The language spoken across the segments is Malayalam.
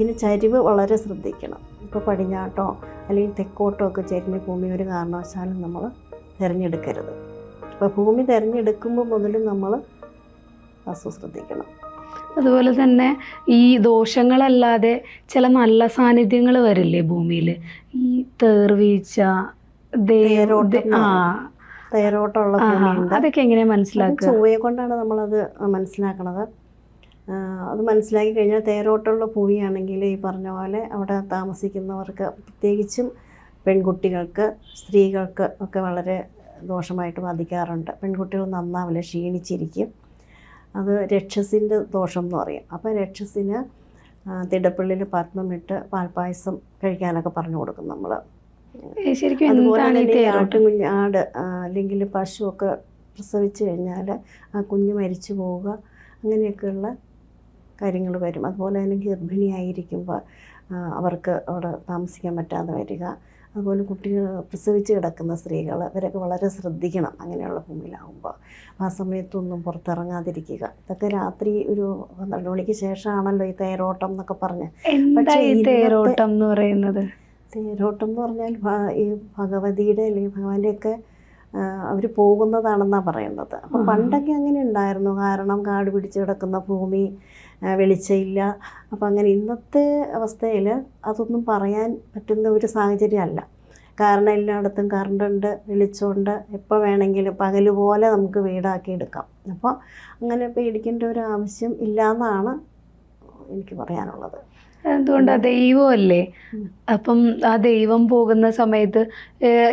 പിന്നെ ചരിവ് വളരെ ശ്രദ്ധിക്കണം. ഇപ്പോൾ പടിഞ്ഞാട്ടോ അല്ലെങ്കിൽ തെക്കോട്ടോ ഒക്കെ ചരിഞ്ഞ ഭൂമി ഒരു കാരണവശാലും നമ്മൾ തിരഞ്ഞെടുക്കരുത്. അപ്പോൾ ഭൂമി തിരഞ്ഞെടുക്കുമ്പോൾ മുതലും നമ്മൾ വസ്തു ശ്രദ്ധിക്കണം അതുപോലെ തന്നെ ഈ ദോഷങ്ങളല്ലാതെ ചില നല്ല സാന്നിധ്യങ്ങൾ വരില്ലേ ഭൂമിയിൽ ഈ തേർവീഴ്ച ദേ- ആ. തേരോട്ടമുള്ള അതൊക്കെ എങ്ങനെയാ അത് മനസ്സിലാക്കുക? ചൊവ്വയെ കൊണ്ടാണ് നമ്മളത് മനസ്സിലാക്കണത്. അത് മനസ്സിലാക്കി കഴിഞ്ഞാൽ തേരോട്ടമുള്ള ഭൂമിയാണെങ്കിൽ ഈ പറഞ്ഞ പോലെ അവിടെ താമസിക്കുന്നവർക്ക് പ്രത്യേകിച്ചും പെൺകുട്ടികൾക്ക് സ്ത്രീകൾക്ക് ഒക്കെ വളരെ ദോഷമായിട്ട് ബാധിക്കാറുണ്ട്. പെൺകുട്ടികൾ നന്നാവില്ല ക്ഷീണിച്ചിരിക്കും. അത് രക്ഷസിന്റെ ദോഷം എന്ന് പറയും. അപ്പോൾ രക്ഷസിന് തിടപ്പള്ളിൽ തിടപ്പള്ളിയിൽ പത്മമിട്ട് പാൽപ്പായസം കഴിക്കാനൊക്കെ പറഞ്ഞു കൊടുക്കും നമ്മൾ ശരിക്കും അതുപോലെ തന്നെ ആട്ടുകുഞ്ഞ് ആട് അല്ലെങ്കിൽ പശുവൊക്കെ പ്രസവിച്ചു കഴിഞ്ഞാൽ ആ കുഞ്ഞ് മരിച്ചു പോവുക അങ്ങനെയൊക്കെയുള്ള കാര്യങ്ങൾ വരും. അതുപോലെ തന്നെ ഗർഭിണിയായിരിക്കുമ്പോൾ അവർക്ക് അവിടെ താമസിക്കാൻ പറ്റാതെ വരിക. അതുപോലെ കുട്ടികൾ പ്രസവിച്ച് കിടക്കുന്ന സ്ത്രീകൾ ഇവരൊക്കെ വളരെ ശ്രദ്ധിക്കണം അങ്ങനെയുള്ള ഭൂമിയിലാവുമ്പോൾ. ആ സമയത്തൊന്നും പുറത്തിറങ്ങാതിരിക്കുക. ഇതൊക്കെ രാത്രി ഒരു പന്ത്രണ്ട് മണിക്ക് ശേഷമാണല്ലോ ഈ തേരോട്ടം എന്നൊക്കെ പറഞ്ഞ്. പക്ഷേ തേരോട്ടം എന്ന് പറയുന്നത്? തേരോട്ടം എന്ന് പറഞ്ഞാൽ ഈ ഭഗവതിയുടെ അല്ലെങ്കിൽ ഭഗവാന്റെയൊക്കെ അവർ പോകുന്നതാണെന്നാണ് പറയുന്നത്. അപ്പം. പണ്ടൊക്കെ അങ്ങനെ ഉണ്ടായിരുന്നു. കാരണം കാട് പിടിച്ച് കിടക്കുന്ന ഭൂമി വെളിച്ചയില്ല അപ്പം അങ്ങനെ ഇന്നത്തെ അവസ്ഥയിൽ അതൊന്നും പറയാൻ പറ്റുന്ന ഒരു സാഹചര്യമല്ല. കാരണം എല്ലായിടത്തും കറണ്ടുണ്ട് വെളിച്ചമുണ്ട്. എപ്പോൾ വേണമെങ്കിലും പകൽ പോലെ നമുക്ക് വീടാക്കി എടുക്കാം. അപ്പോൾ അങ്ങനെ പേടിക്കേണ്ട ഒരു ആവശ്യം ഇല്ല എന്നാണ് എനിക്ക് പറയാനുള്ളത്. എന്തുകൊണ്ടാ? ദൈവമല്ലേ. അപ്പം ആ ദൈവം പോകുന്ന സമയത്ത്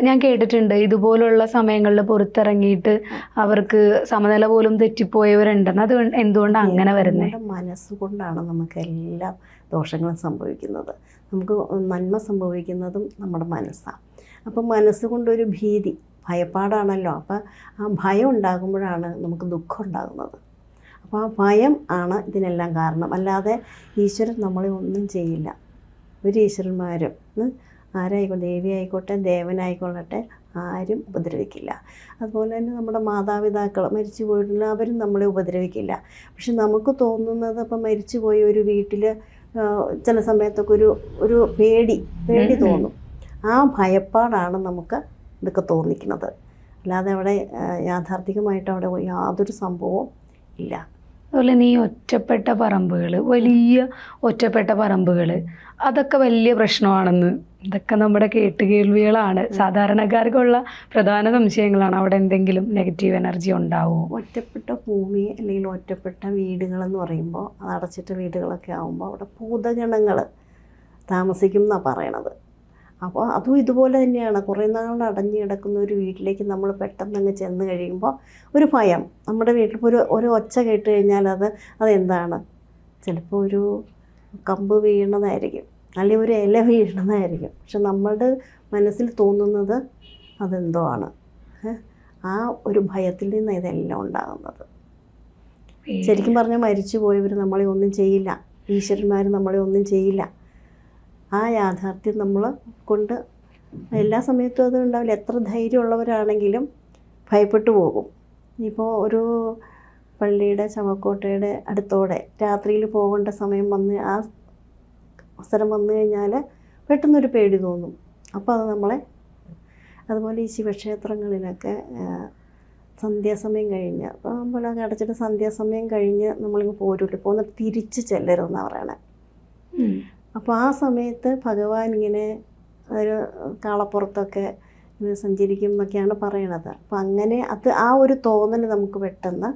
ഞാൻ കേട്ടിട്ടുണ്ട് ഇതുപോലുള്ള സമയങ്ങളിൽ പുറത്തിറങ്ങിയിട്ട് അവർക്ക് സമനില പോലും തെറ്റിപ്പോയവരുണ്ടെന്ന്. അത് എന്തുകൊണ്ട് അങ്ങനെ വരുന്നത് മനസ്സുകൊണ്ടാണ് നമുക്ക് എല്ലാ ദോഷങ്ങളും സംഭവിക്കുന്നത്. നമുക്ക് നന്മ സംഭവിക്കുന്നതും നമ്മുടെ മനസ്സാണ്. അപ്പം മനസ്സുകൊണ്ടൊരു ഭീതി ഭയപ്പാടാണല്ലോ. അപ്പം ആ ഭയം ഉണ്ടാകുമ്പോഴാണ് നമുക്ക് ദുഃഖം ഉണ്ടാകുന്നത്. അപ്പോൾ ആ ഭയം ആണ് ഇതിനെല്ലാം കാരണം. അല്ലാതെ ഈശ്വരൻ നമ്മളെ ഒന്നും ചെയ്യില്ല. ഒരു ഈശ്വരന്മാരും ആരായിക്കോട്ടെ ദേവി ആയിക്കോട്ടെ ദേവനായിക്കൊള്ളട്ടെ ആരും ഉപദ്രവിക്കില്ല. അതുപോലെ തന്നെ നമ്മുടെ മാതാപിതാക്കൾ മരിച്ചു പോയിട്ടുള്ള അവരും നമ്മളെ ഉപദ്രവിക്കില്ല. പക്ഷെ നമുക്ക് തോന്നുന്നത് ഇപ്പം മരിച്ചു പോയ ഒരു വീട്ടിൽ ചില സമയത്തൊക്കെ ഒരു ഒരു പേടി പേടി. തോന്നും. ആ ഭയപ്പാടാണ് നമുക്ക് ഇതൊക്കെ തോന്നിക്കുന്നത്. അല്ലാതെ അവിടെ യാഥാർത്ഥികമായിട്ട് അവിടെ യാതൊരു സംഭവവും ഇല്ല. അതുപോലെ തന്നെ ഈ ഒറ്റപ്പെട്ട പറമ്പുകൾ വലിയ ഒറ്റപ്പെട്ട പറമ്പുകൾ അതൊക്കെ വലിയ പ്രശ്നമാണെന്ന്. ഇതൊക്കെ നമ്മുടെ കേട്ടുകേൾവികളാണ് സാധാരണക്കാർക്കുള്ള പ്രധാന സംശയങ്ങളാണ്. അവിടെ എന്തെങ്കിലും നെഗറ്റീവ് എനർജി ഉണ്ടാവുമോ ഒറ്റപ്പെട്ട ഭൂമി അല്ലെങ്കിൽ ഒറ്റപ്പെട്ട വീടുകളെന്ന് പറയുമ്പോൾ അത് അടച്ചിട്ട വീടുകളൊക്കെ ആകുമ്പോൾ അവിടെ ഭൂതഗണങ്ങൾ താമസിക്കും എന്നാണ് പറയണത്. അപ്പോൾ അതും ഇതുപോലെ തന്നെയാണ്. കുറേ നാൾ അടഞ്ഞു കിടക്കുന്ന ഒരു വീട്ടിലേക്ക് നമ്മൾ പെട്ടെന്ന് അങ്ങ് ചെന്ന് കഴിയുമ്പോൾ ഒരു ഭയം. നമ്മുടെ വീട്ടിൽ ഒരു ഒരു ഒച്ച കേട്ട് കഴിഞ്ഞാൽ അത് അതെന്താണ്? ചിലപ്പോൾ ഒരു കമ്പ് വീണതായിരിക്കും. അല്ലെങ്കിൽ ഒരു ഇല വീണതായിരിക്കും. പക്ഷെ നമ്മളുടെ മനസ്സിൽ തോന്നുന്നത് അതെന്തോ ആണ്. ആ ഒരു ഭയത്തിൽ നിന്ന് ഇതെല്ലാം ഉണ്ടാകുന്നത്. ശരിക്കും പറഞ്ഞാൽ മരിച്ചു പോയവർ നമ്മളെ ഒന്നും ചെയ്യില്ല. ഈശ്വരന്മാർ നമ്മളെ ഒന്നും ചെയ്യില്ല. ആ യാഥാർത്ഥ്യം നമ്മൾ കൊണ്ട് എല്ലാ സമയത്തും അത് ഉണ്ടാവില്ല. എത്ര ധൈര്യമുള്ളവരാണെങ്കിലും ഭയപ്പെട്ടു പോകും. ഇപ്പോൾ ഒരു പള്ളിയുടെ ചവക്കോട്ടയുടെ അടുത്തോടെ രാത്രിയിൽ പോകേണ്ട സമയം വന്ന് ആ അവസരം വന്നു കഴിഞ്ഞാൽ പെട്ടെന്നൊരു പേടി തോന്നും. അപ്പോൾ അത് നമ്മളെ അതുപോലെ ഈ ശിവക്ഷേത്രങ്ങളിലൊക്കെ സന്ധ്യാസമയം കഴിഞ്ഞ് അപ്പോൾ നമ്മൾ അടച്ചിട്ട് സന്ധ്യാസമയം കഴിഞ്ഞ് നമ്മളിങ്ങ് പോരുള്ളൂ. പോന്നിട്ട് തിരിച്ച് ചെല്ലരുതെന്നാണ് പറയണേ. അപ്പോൾ ആ സമയത്ത് ഭഗവാൻ ഇങ്ങനെ ഒരു കാളപ്പുറത്തൊക്കെ സഞ്ചരിക്കും എന്നൊക്കെയാണ് പറയണത്. അപ്പോൾ അങ്ങനെ അത് ആ ഒരു തോന്നൽ നമുക്ക് പെട്ടെന്ന്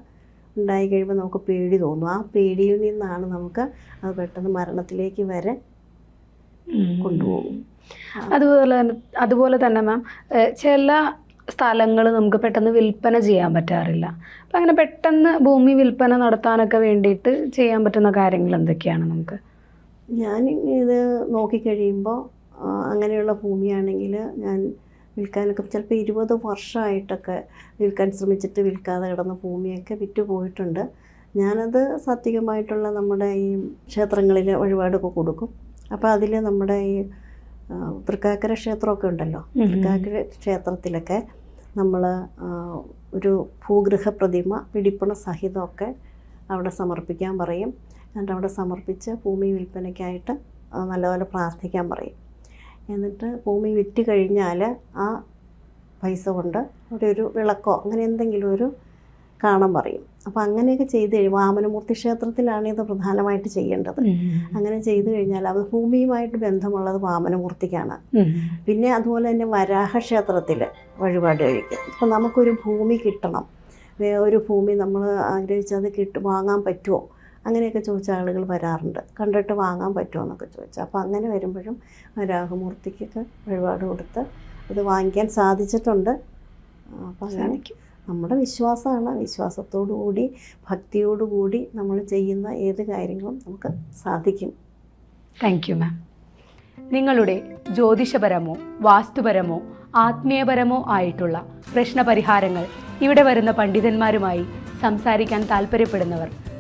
ഉണ്ടായി കഴിയുമ്പോൾ നമുക്ക് പേടി തോന്നും. ആ പേടിയിൽ നിന്നാണ് നമുക്ക് അത് പെട്ടെന്ന് മരണത്തിലേക്ക് വരെ കൊണ്ടുപോകും. അതുപോലെ തന്നെ അതുപോലെ തന്നെ മാം ചില സ്ഥലങ്ങൾ നമുക്ക് പെട്ടെന്ന് വിൽപ്പന ചെയ്യാൻ പറ്റാറില്ല. അപ്പം അങ്ങനെ പെട്ടെന്ന് ഭൂമി വിൽപ്പന നടത്താനൊക്കെ വേണ്ടിയിട്ട് ചെയ്യാൻ പറ്റുന്ന കാര്യങ്ങൾ എന്തൊക്കെയാണ് നമുക്ക്? ഞാൻ ഇത് നോക്കിക്കഴിയുമ്പോൾ അങ്ങനെയുള്ള ഭൂമിയാണെങ്കിൽ ഞാൻ വിൽക്കാനൊക്കെ ചിലപ്പോൾ ഇരുപത് വർഷമായിട്ടൊക്കെ വിൽക്കാൻ ശ്രമിച്ചിട്ട് വിൽക്കാതെ കിടന്ന ഭൂമിയൊക്കെ വിറ്റ് പോയിട്ടുണ്ട്. ഞാനത് സാത്വികമായിട്ടുള്ള നമ്മുടെ ഈ ക്ഷേത്രങ്ങളിൽ വഴിപാടൊക്കെ കൊടുക്കും. അപ്പോൾ അതിൽ നമ്മുടെ ഈ തൃക്കാക്കര ക്ഷേത്രമൊക്കെ ഉണ്ടല്ലോ. തൃക്കാക്കര ക്ഷേത്രത്തിലൊക്കെ നമ്മൾ ഒരു ഭൂഗൃഹ പ്രതിമ പിടിപ്പണ സഹിതമൊക്കെ അവിടെ സമർപ്പിക്കാൻ പറയും. എന്നിട്ട് അവിടെ സമർപ്പിച്ച് ഭൂമി വിൽപ്പനയ്ക്കായിട്ട് നല്ലപോലെ പ്രാർത്ഥിക്കാൻ പറയും. എന്നിട്ട് ഭൂമി വിറ്റ് കഴിഞ്ഞാൽ ആ പൈസ കൊണ്ട് അവിടെ ഒരു വിളക്കോ അങ്ങനെ എന്തെങ്കിലും ഒരു കാണാൻ പറയും. അപ്പോൾ അങ്ങനെയൊക്കെ ചെയ്ത് കഴിയുമ്പോൾ വാമനമൂർത്തി ക്ഷേത്രത്തിലാണ് ഇത് പ്രധാനമായിട്ട് ചെയ്യേണ്ടത്. അങ്ങനെ ചെയ്തു കഴിഞ്ഞാൽ അത് ഭൂമിയുമായിട്ട് ബന്ധമുള്ളത് വാമനമൂർത്തിക്കാണ്. പിന്നെ അതുപോലെ തന്നെ വരാഹ ക്ഷേത്രത്തിൽ വഴിപാട് കഴിക്കും. അപ്പോൾ നമുക്കൊരു ഭൂമി കിട്ടണം. ഒരു ഭൂമി നമ്മൾ ആഗ്രഹിച്ചത് കിട്ടും വാങ്ങാൻ പറ്റുമോ? അങ്ങനെയൊക്കെ ചോദിച്ച ആളുകൾ വരാറുണ്ട്. കണ്ടിട്ട് വാങ്ങാൻ പറ്റുമോ എന്നൊക്കെ ചോദിച്ചാൽ അപ്പോൾ അങ്ങനെ വരുമ്പോഴും വരാഹമൂർത്തിക്കൊക്കെ വഴിപാട് കൊടുത്ത് അത് വാങ്ങിക്കാൻ സാധിച്ചിട്ടുണ്ട്. അപ്പോൾ അങ്ങനെ നമ്മുടെ വിശ്വാസമാണ്. വിശ്വാസത്തോടു കൂടി ഭക്തിയോടു കൂടി നമ്മൾ ചെയ്യുന്ന ഏത് കാര്യങ്ങളും നമുക്ക് സാധിക്കും. താങ്ക് യു മാം നിങ്ങളുടെ ജ്യോതിഷപരമോ വാസ്തുപരമോ ആത്മീയപരമോ ആയിട്ടുള്ള പ്രശ്നപരിഹാരങ്ങൾ ഇവിടെ വരുന്ന പണ്ഡിതന്മാരുമായി സംസാരിക്കാൻ താല്പര്യപ്പെടുന്നവർ